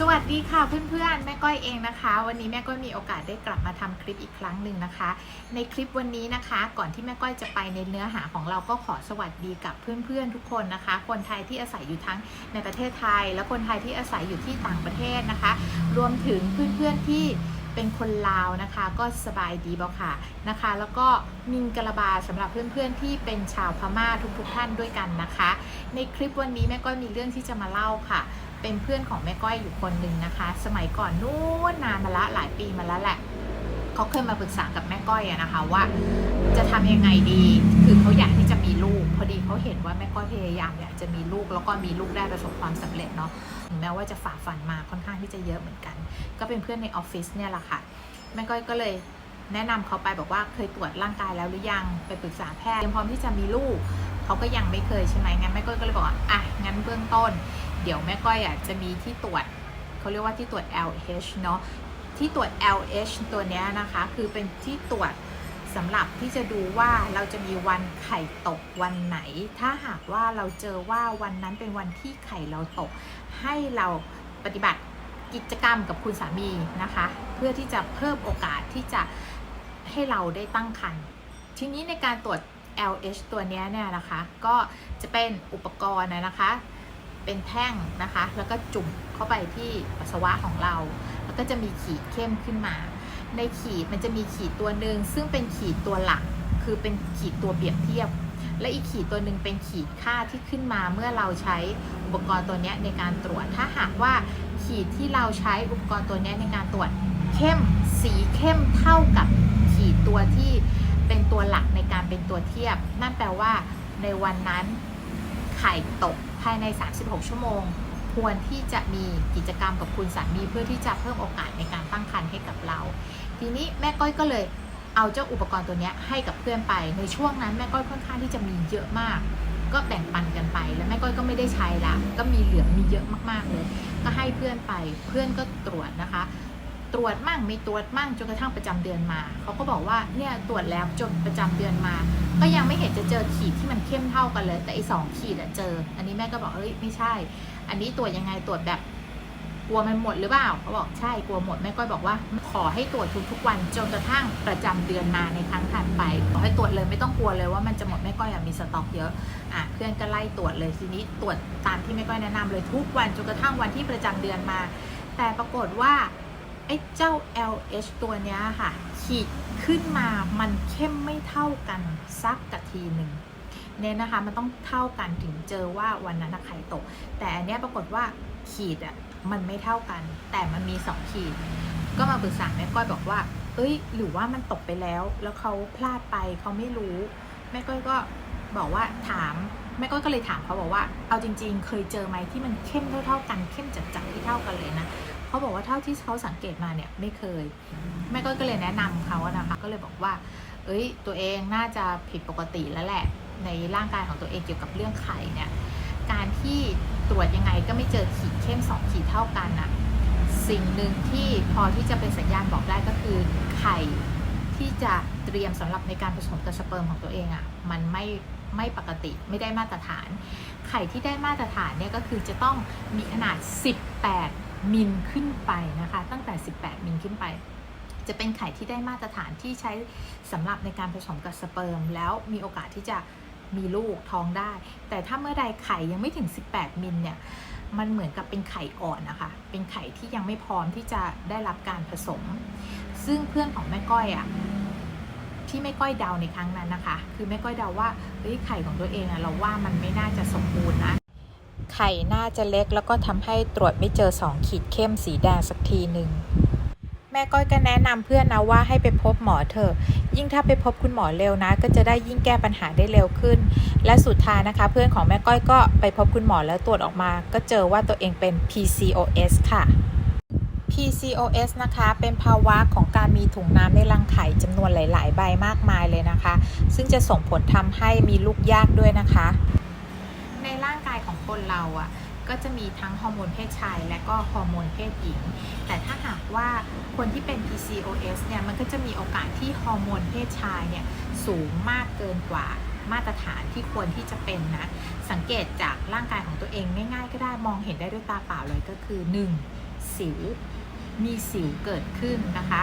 สวัสดีค่ะเพื่อนๆ แม่ก้อยเองนะคะ วันนี้แม่ก้อยมีโอกาสได้กลับมาทำคลิปอีกครั้งหนึ่งนะคะ ในคลิปวันนี้นะคะ ก่อนที่แม่ก้อยจะไปในเนื้อหาของเราก็ขอสวัสดีกับเพื่อนๆทุกคนนะคะ คนไทยที่อาศัยอยู่ทั้งในประเทศไทย และคนไทยที่อาศัยอยู่ที่ต่างประเทศนะคะ รวมถึงเพื่อนๆที่เป็นคนลาวนะคะก็สบายดีบ่ค่ะนะคะ แล้วก็มิงกระบาสำหรับเพื่อนๆที่เป็นชาวพม่าทุกๆท่านด้วยกันนะคะ ในคลิปวันนี้แม่ก้อยมีเรื่องที่จะมาเล่าค่ะ เป็นเพื่อนของแม่ก้อยอยู่คนหนึ่งนะคะ สมัยก่อนนู้นนานมาละหลายปีมาแล้วแหละเขาเคยมาปรึกษากับแม่ก้อยอะนะคะว่าจะทำยังไงดี คือเขาอยากที่จะมีลูก พอดีเขาเห็นว่าแม่ก้อยพยายามอยากจะมีลูกแล้วก็มีลูกได้ประสบความสำเร็จเนาะถึงแม้ว่าจะฝ่าฟันมาค่อนข้างที่จะเยอะเหมือนกัน ก็เป็นเพื่อนในออฟฟิศเนี่ยแหละค่ะแม่ก้อยก็เลยแนะนำเขาไปบอกว่าเคยตรวจร่างกายแล้วหรือยังไปปรึกษาแพทย์เตรียมพร้อมที่จะมีลูกเขาก็ยังไม่เคยใช่ไหมงั้นแม่ก้อยก็เลยบอกว่าอะงั้นเบื้องต้น เดี๋ยวแม่ก้อยอะจะมีที่ตรวจเขาเรียกว่าที่ตรวจ LH เนาะที่ตรวจ LH ตัวนี้นะคะ คือเป็นที่ตรวจสำหรับที่จะดูว่าเราจะมีวันไข่ตกวันไหน ถ้าหากว่าเราเจอว่าวันนั้นเป็นวันที่ไข่เราตก ให้เราปฏิบัติกิจกรรมกับคุณสามีนะคะ เพื่อที่จะเพิ่มโอกาสที่จะให้เราได้ตั้งครรภ์ทีนี้ในการตรวจ LH ตัวนี้เนี่ยนะคะ ก็จะเป็นอุปกรณ์นะคะ เป็นแท่งนะคะ แล้วก็จุ่มเข้าไปที่ปัสสาวะของเรา แล้วก็จะมีขีดเข้มขึ้นมา ในขีดมันจะมีขีดตัวหนึ่งซึ่งเป็นขีดตัวหลัก คือเป็นขีดตัวเปรียบเทียบ และอีกขีดตัวหนึ่งเป็นขีดค่าที่ขึ้นมาเมื่อเราใช้อุปกรณ์ตัวนี้ในการตรวจ ถ้าหากว่าขีดที่เราใช้อุปกรณ์ตัวนี้ในการตรวจเข้มสีเข้มเท่ากับขีดตัวที่เป็นตัวหลักในการเป็นตัวเทียบ นั่นแปลว่าในวันนั้นไข่ตก ภายใน 36 ชั่วโมง ควรที่จะมีกิจกรรมกับคุณสามีเพื่อที่จะเพิ่มโอกาสในการตั้งครรภ์ให้กับเรา ทีนี้แม่ก้อยก็เลยเอาเจ้าอุปกรณ์ตัวนี้ให้กับเพื่อนไป ในช่วงนั้นแม่ก้อยค่อนข้างที่จะมีเยอะมาก ก็แบ่งปันกันไป แล้วแม่ก้อยก็ไม่ได้ใช้ละก็มีเหลือมีเยอะมากๆเลย ก็ให้เพื่อนไปเพื่อนก็ตรวจนะคะ ตรวจมั่งไม่ตรวจมั่งจนกระทั่งประจำเดือนมา เขาก็บอกว่าเนี่ยตรวจแล้วจนประจำเดือนมา ก็ยังไม่เห็นจะเจอขีดที่มันเข้มเท่ากันเลย แต่ไอ้สองขีดอะเจอ อันนี้แม่ก็บอกเอ้ยไม่ใช่ อันนี้ตรวจยังไงตรวจแบบกลัวมันหมดหรือเปล่าเขาบอกใช่กลัวหมดแม่ก้อยบอกว่าขอให้ตรวจทุกๆวันจนกระทั่งประจำเดือนมาในครั้งถัดไปขอให้ตรวจเลยไม่ต้องกลัวเลยว่ามันจะหมดแม่ก้อยอะมีสต็อกเยอะอะเพื่อนก็ไล่ตรวจเลยทีนี้ตรวจตามที่แม่ก้อยแนะนำเลยทุกวันจนกระทั่งวันที่ประจำเดือนมา แต่ปรากฏว่า ไอ้เจ้า LH ตัวเนี้ยค่ะ ขีดขึ้นมามันเข้มไม่เท่ากันสักกะทีหนึ่งเนี่ยนะคะมันต้องเท่ากันถึงเจอว่าวันนั้นน่ะไข่ตก แต่อันเนี้ยปรากฏว่าขีดอะมันไม่เท่ากัน แต่มันมีสองขีด ก็มาปรึกษาแม่ก้อยบอกว่า เอ้ย หรือว่ามันตกไปแล้ว แล้วเขาพลาดไปเขาไม่รู้แม่ก้อยก็บอกว่าถามแม่ก้อยก็เลยถามเขาบอกว่าเอาจริง ๆ เคยเจอไหมที่มันเข้มเท่าๆกันเข้มจัดๆที่เท่ากันเลยนะ เขาบอกว่าเท่าที่เขาสังเกตมาเนี่ยไม่เคย แม่ก็เลยแนะนำเขาอะนะคะ ก็เลยบอกว่า เอ้ย ตัวเองน่าจะผิดปกติแล้วแหละ ในร่างกายของตัวเองเกี่ยวกับเรื่องไข่เนี่ย การที่ตรวจยังไงก็ไม่เจอขีดเข้มสองขีดเท่ากันนะสิ่งหนึ่งที่พอที่จะเป็นสัญญาณบอกได้ก็คือไข่ที่จะเตรียมสำหรับในการผสมกับสเปิร์มของตัวเองอะ่ะมันไม่ไม่ปกติไม่ได้มาตรฐาน ไข่ที่ได้มาตรฐานเนี่ยก็คือจะต้องมีขนาด 18 มิลขึ้นไปนะคะ ตั้งแต่ 18 มิลขึ้นไป จะเป็นไข่ที่ได้มาตรฐานที่ใช้สำหรับในการผสมกับสเปิร์ม แล้วมีโอกาสที่จะมีลูกท้องได้ แต่ถ้าเมื่อใดไข่ยังไม่ถึง 18 มิลเนี่ยมันเหมือนกับเป็นไข่อ่อนนะคะ เป็นไข่ที่ยังไม่พร้อมที่จะได้รับการผสม ซึ่งเพื่อนของแม่ก้อยอะ่ะที่แม่ก้อยเดาในครั้งนั้นนะคะ คือแม่ก้อยเดาว่าเฮ้ยไข่ของตัวเองอะเราว่ามันไม่น่าจะสมบูรณ์นะ ไข่น่าจะเล็กแล้วก็ทำให้ตรวจไม่เจอ 2 ขีดเข้มสีแดงสักทีหนึ่งแม่ก้อยก็แนะนำเพื่อนนะว่าให้ไปพบหมอเถอะ ยิ่งถ้าไปพบคุณหมอเร็วนะ ก็จะได้ยิ่งแก้ปัญหาได้เร็วขึ้น และสุดท้ายนะคะ เพื่อนของแม่ก้อยก็ไปพบคุณหมอแล้วตรวจออกมา ก็เจอว่าตัวเองเป็น PCOS ค่ะ PCOS นะคะ เป็นภาวะของการมีถุงน้ำในรังไข่จำนวนหลาย ๆ ใบมากมายเลยนะคะ ซึ่งจะส่งผลทำให้มีลูกยากด้วยนะคะ ของคนเราอะก็จะมีทั้งฮอร์โมนเพศชาย และก็ฮอร์โมนเพศหญิง แต่ถ้าหากว่าคนที่เป็น PCOS เนี่ยมันก็จะมีโอกาสที่ฮอร์โมนเพศชายเนี่ยสูงมากเกินกว่ามาตรฐานที่ควรที่จะเป็นนะ สังเกตจากร่างกายของตัวเองง่ายๆ ก็ได้มองเห็นได้ด้วยตาเปล่าเลยก็คือ 1. สิวมีสิวเกิดขึ้นนะคะ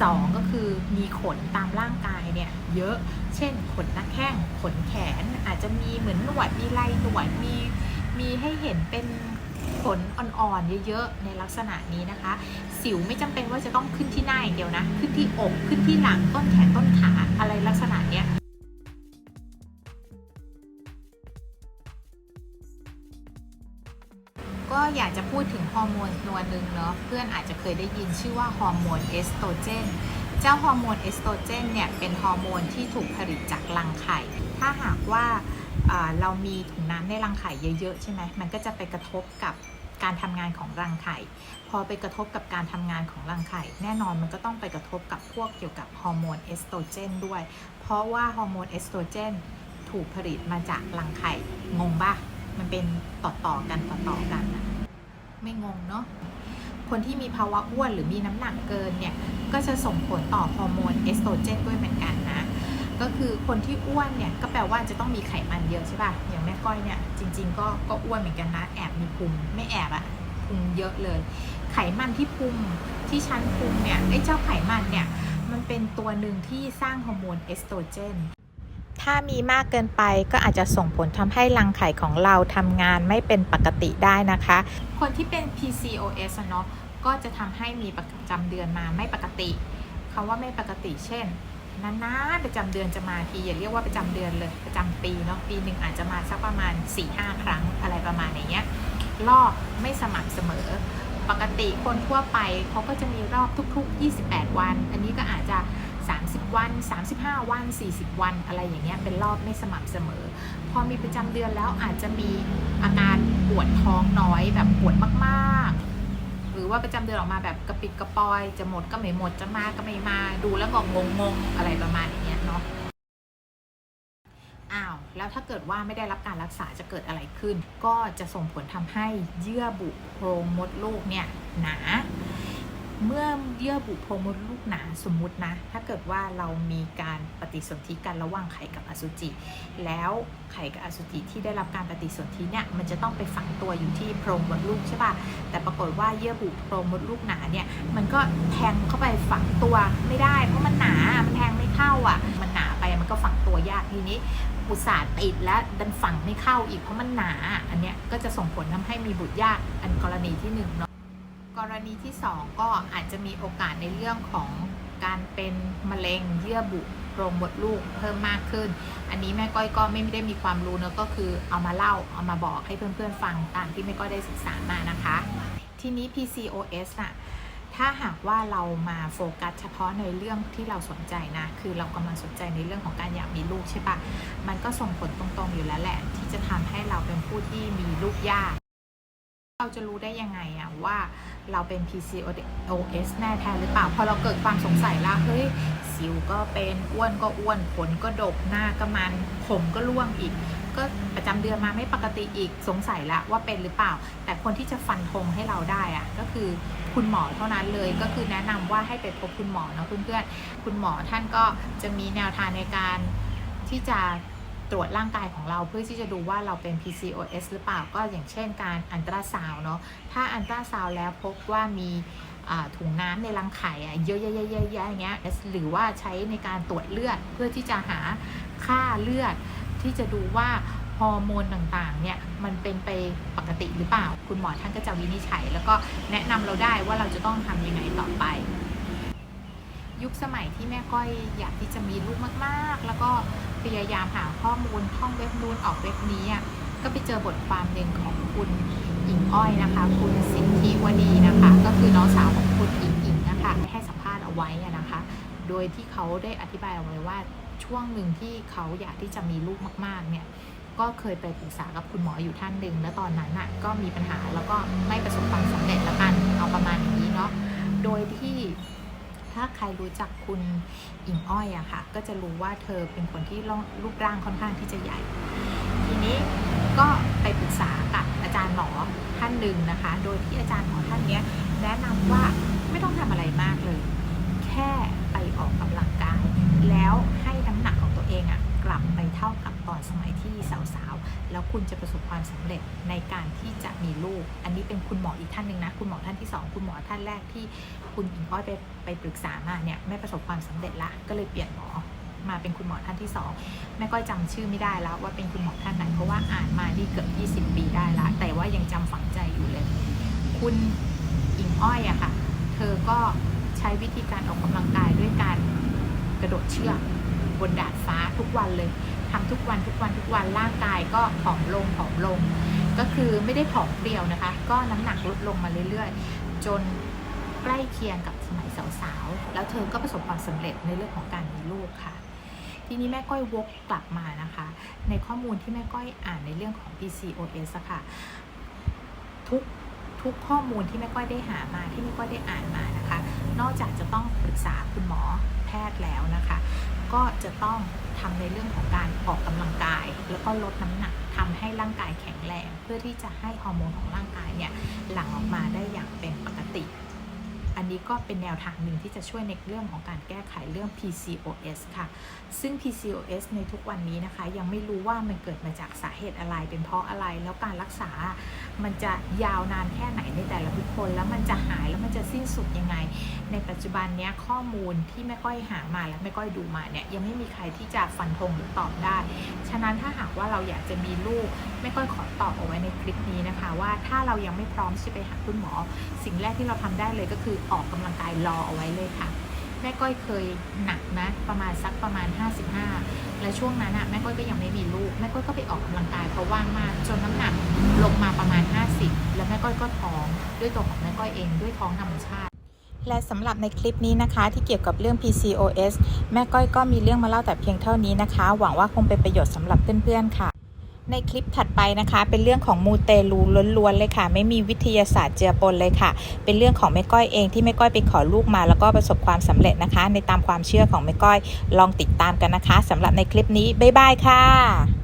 สองก็คือมีขนตามร่างกายเนี่ยเยอะ เช่นขนหน้าแข้ง ขนแขน อาจจะมีเหมือนหนวด มีลายหนวด มี มีให้เห็นเป็นขนอ่อนๆเยอะๆในลักษณะนี้นะคะ สิวไม่จำเป็นว่าจะต้องขึ้นที่หน้าอย่างเดียวนะ ขึ้นที่อกขึ้นที่หลังต้นแขนต้นขาอะไรลักษณะเนี้ยก็อยากจะพูดถึงฮอร์โมนตัวหนึ่งเนาะเพื่อนอาจจะเคยได้ยินชื่อว่าฮอร์โมนเอสโตรเจนเจ้าฮอร์โมนเอสโตรเจนเนี่ยเป็นฮอร์โมนที่ถูกผลิตจากรังไข่ ถ้าหากว่า เรามีถุงน้ำในรังไข่เยอะๆใช่ไหมมันก็จะไปกระทบกับการทำงานของรังไข่ พอไปกระทบกับการทำงานของรังไข่ แน่นอนมันก็ต้องไปกระทบกับพวกเกี่ยวกับฮอร์โมนเอสโตรเจนด้วย เพราะว่าฮอร์โมนเอสโตรเจนถูกผลิตมาจากรังไข่ งงปะมันเป็นต่อๆกันต่อๆกัน ไม่งงเนาะ คนที่มีภาวะอ้วนหรือมีน้ำหนักเกินเนี่ย ก็จะส่งผลต่อฮอร์โมนเอสโตรเจนด้วยเหมือนกันนะ ก็คือคนที่อ้วนเนี่ยก็แปลว่าจะต้องมีไขมันเยอะใช่ป่ะ อย่างแม่ก้อยเนี่ยจริง ๆ ก็ก็อ้วนเหมือนกันนะแอบมีพุงไม่แอบอะพุงเยอะเลย ไขมันที่พุงที่ชั้นพุงเนี่ยไอ้เจ้าไขมันเนี่ยมันเป็นตัวหนึ่งที่สร้างฮอร์โมนเอสโตรเจนถ้ามีมากเกินไปก็อาจจะส่งผลทำให้รังไข่ของเราทำงานไม่เป็นปกติได้นะคะ คนที่เป็น PCOS อะเนาะก็จะทำให้มีประจำเดือนมาไม่ปกติคำว่าไม่ปกติเช่น นานๆประจำเดือนจะมาทีอย่าเรียกว่าประจำเดือนเลยประจำปีเนาะปีหนึ่งอาจจะมาสักประมาณ4-5ครั้งอะไรประมาณอย่างเงี้ยรอบไม่สม่ำเสมอ ปกติคนทั่วไปเขาก็จะมีรอบทุก ๆ 28 วัน อันนี้ก็อาจจะ 30 วัน 35 วัน 40 วันอะไรอย่างเงี้ยเป็นรอบไม่สม่ำเสมอ พอมีประจำเดือนแล้วอาจจะมีอาการปวดท้องน้อยแบบปวดมากๆ รือว่าประจำเดือนออกมาแบบกระปิดกระปอย จะหมดก็ไม่หมดจะมาก็ไม่มาดูแล้วก็งงงๆอะไรประมาณอย่างเงี้ยเนาะอ้าวแล้วถ้าเกิดว่าไม่ได้รับการรักษาจะเกิดอะไรขึ้น ก็จะส่งผลทำให้เยื่อบุโพรงมดลูกเนี่ยหนา เมื่อเยื่อบุโพรงมดลูกหนาสมมุตินะ ถ้าเกิดว่าเรามีการปฏิสนธิกันระหว่างไข่กับอสุจิ แล้วไข่กับอสุจิที่ได้รับการปฏิสนธิเนี่ยมันจะต้องไปฝังตัวอยู่ที่โพรงมดลูกใช่ป่ะแต่ปรากฏว่าเยื่อบุโพรงมดลูกหนาเนี่ยมันก็แทงเข้าไปฝังตัวไม่ได้ เพราะมันหนา มันแทงไม่เข้าอะ มันหนาไปมันก็ฝังตัวยากทีนี้อุตสาห์ติดแล้วดันฝังไม่เข้าอีกเพราะมันหนา อันเนี้ยก็จะส่งผลทำให้มีบุตรยากอันกรณีที่หนึ่งเนาะ ณีที่ 2 ก็อาจจะมีโอกาสในเรื่องของการเป็นมะเร็งเยื่อบุโพรงมดลูกเพิ่มมากขึ้น อันนี้แม่ก้อยก็ไม่ได้มีความรู้เนอะก็คือเอามาเล่าเอามาบอกให้เพื่อนๆฟังตามที่แม่ก้อยได้ศึกษามานะคะ ทีนี้ PCOS น่ะถ้าหากว่าเรามาโฟกัสเฉพาะในเรื่องที่เราสนใจนะ คือเรากำลังสนใจในเรื่องของการอยากมีลูกใช่ปะมันก็ส่งผลตรงๆอยู่แล้วแหละ ที่จะทำให้เราเป็นผู้ที่มีลูกยาก เราจะรู้ได้ยังไงอะว่าเราเป็น PCOS แน่แท้หรือเปล่า พอเราเกิดความสงสัยแล้วเฮ้ย สิวก็เป็นอ้วนก็อ้วนขนก็ดกหน้าก็มันผมก็ร่วงอีก ก็ประจำเดือนมาไม่ปกติอีกสงสัยละว่าเป็นหรือเปล่า แต่คนที่จะฟันธงให้เราได้อะก็คือคุณหมอเท่านั้นเลยก็คือแนะนำว่าให้ไปพบคุณหมอเนาะเพื่อนๆคุณหมอท่านก็จะมีแนวทางในการที่จะ ตรวจร่างกายของเราเพื่อที่จะดูว่าเราเป็น PCOS หรือเปล่าก็อย่างเช่นการอันตราซาวเนาะถ้าอันตราซาวแล้วพบว่ามีถุงน้ำในรังไข่เยอะๆๆๆอย่างเงี้ยหรือว่าใช้ในการตรวจเลือดเพื่อที่จะหาค่าเลือด ที่จะดูว่าฮอร์โมนต่างๆ เนี่ยมันเป็นไปปกติหรือเปล่า คุณหมอท่านก็จะวินิจฉัย แล้วก็แนะนำเราได้ว่าเราจะต้องทำยังไงต่อไป ยุคสมัยที่แม่ก้อยอยากที่จะมีลูกมากๆ แล้วก็ พยายามหาข้อมูลท่องเว็บนู้นออกเว็บนี้อะก็ไปเจอบทความหนึ่งของคุณหญิงอ้อยนะคะ คุณสิทธิวดีนะคะ ก็คือน้องสาวของคุณหญิงหญิงนะคะให้สัมภาษณ์เอาไว้นะคะ โดยที่เขาได้อธิบายเอาไว้ว่าช่วงหนึ่งที่เขาอยากที่จะมีลูกมาก ๆ เนี่ยก็เคยไปปรึกษากับคุณหมออยู่ท่านหนึ่งแล้วตอนนั้นน่ะก็มีปัญหาแล้วก็ไม่ประสบความสำเร็จละกันเอาประมาณอย่างนี้เนาะโดยที่ ถ้าใครรู้จักคุณอิงอ้อยอะค่ะ ก็จะรู้ว่าเธอเป็นคนที่รูปร่างค่อนข้างที่จะใหญ่ ทีนี้ก็ไปปรึกษากับอาจารย์หมอท่านหนึ่งนะคะ โดยที่อาจารย์หมอท่านเนี้ยแนะนำว่าไม่ต้องทำอะไรมากเลย แค่ไปออกกำลังกายแล้วให้น้ำหนักของตัว เท่ากับตอนสมัยที่สาวๆ แล้วคุณจะประสบความสำเร็จในการที่จะมีลูก อันนี้เป็นคุณหมออีกท่านหนึ่งนะ คุณหมอท่านที่สองคุณหมอท่านแรกที่คุณอิงอ้อยไปไปปรึกษามาเนี่ยไม่ประสบความสำเร็จละ ก็เลยเปลี่ยนหมอมาเป็นคุณหมอท่านที่สองแม่ก้อยจำชื่อไม่ได้แล้วว่าเป็นคุณหมอท่านไหนเพราะว่าอ่านมานี่เกือบ20 ปีได้ละ แต่ว่ายังจำฝังใจอยู่เลย คุณอิงอ้อยอะค่ะ เธอก็ใช้วิธีการออกกำลังกายด้วยการกระโดดเชือกบนดาดฟ้าทุกวันเลย ทำทุกวันทุกวันทุกวันร่างกายก็ผอมลงผอมลง ก็คือไม่ได้ผอมเปรียวนะคะ ก็น้ำหนักลดลงมาเรื่อยๆ จนใกล้เคียงกับสมัยสาวๆ แล้วเธอก็ประสบความสำเร็จในเรื่องของการมีลูกค่ะ ทีนี้แม่ก้อยวกกลับมานะคะ ในข้อมูลที่แม่ก้อยอ่านในเรื่องของ PCOS ะค่ะ ทุกทุกข้อมูลที่แม่ก้อยได้หามาที่แม่ก้อยได้อ่านมานะคะ นอกจากจะต้องปรึกษาคุณหมอแพทย์แล้วนะคะ ก็จะต้องทำในเรื่องของการออกกำลังกาย แล้วก็ลดน้ำหนักทำให้ร่างกายแข็งแรง เพื่อที่จะให้ฮอร์โมนของร่างกายเนี่ยหลั่งออกมาได้อย่างเป็นปกติ นนี้ก็เป็นแนวทางหนึ่งที่จะช่วยในเรื่องของการแก้ไขเรื่อง PCOS ค่ะ ซึ่ง PCOS ในทุกวันนี้นะคะ ยังไม่รู้ว่ามันเกิดมาจากสาเหตุอะไรเป็นเพราะอะไร แล้วการรักษา มันจะยาวนานแค่ไหนในแต่ละบุคคล แล้วมันจะหายแล้วมันจะสิ้นสุดยังไง ในปัจจุบันนี้ข้อมูลที่แม่ก้อยหามาและแม่ก้อยดูมาเนี่ยยังไม่มีใครที่จะฟันธงหรือตอบได้ ฉะนั้นถ้าหากว่าเราอยากจะมีลูก แม่ก้อยขอตอบเอาไว้ในคลิปนี้นะคะ ว่าถ้าเรายังไม่พร้อมที่จะไปหาคุณหมอ สิ่งแรกที่เราทำได้เลยก็คือออกกำลังกายรอเอาไว้เลยค่ะแม่ก้อยเคยหนักนะ ประมาณสักประมาณ 55 และช่วงนั้นอะแม่ก้อยก็ยังไม่มีลูกแม่ก้อยก็ไปออกกำลังกายเพราะว่างมากจนน้ำหนักลงมาประมาณ 50 แล้วแม่ก้อยก็ท้องด้วยตัวของแม่ก้อยเองด้วยท้องธรรมชาติและสำหรับในคลิปนี้นะคะที่เกี่ยวกับเรื่อง PCOS แม่ก้อยก็มีเรื่องมาเล่าแต่เพียงเท่านี้นะคะ หวังว่าคงเป็นประโยชน์สำหรับเพื่อนๆค่ะ ในคลิปถัดไปนะคะ เป็นเรื่องของมูเตลูล้วนๆเลยค่ะ ไม่มีวิทยาศาสตร์เจือปนเลยค่ะ เป็นเรื่องของแม่ก้อยเองที่แม่ก้อยไปขอลูกมาแล้วก็ประสบความสำเร็จนะคะ ในตามความเชื่อของแม่ก้อยลองติดตามกันนะคะสำหรับในคลิปนี้บ๊ายบายค่ะ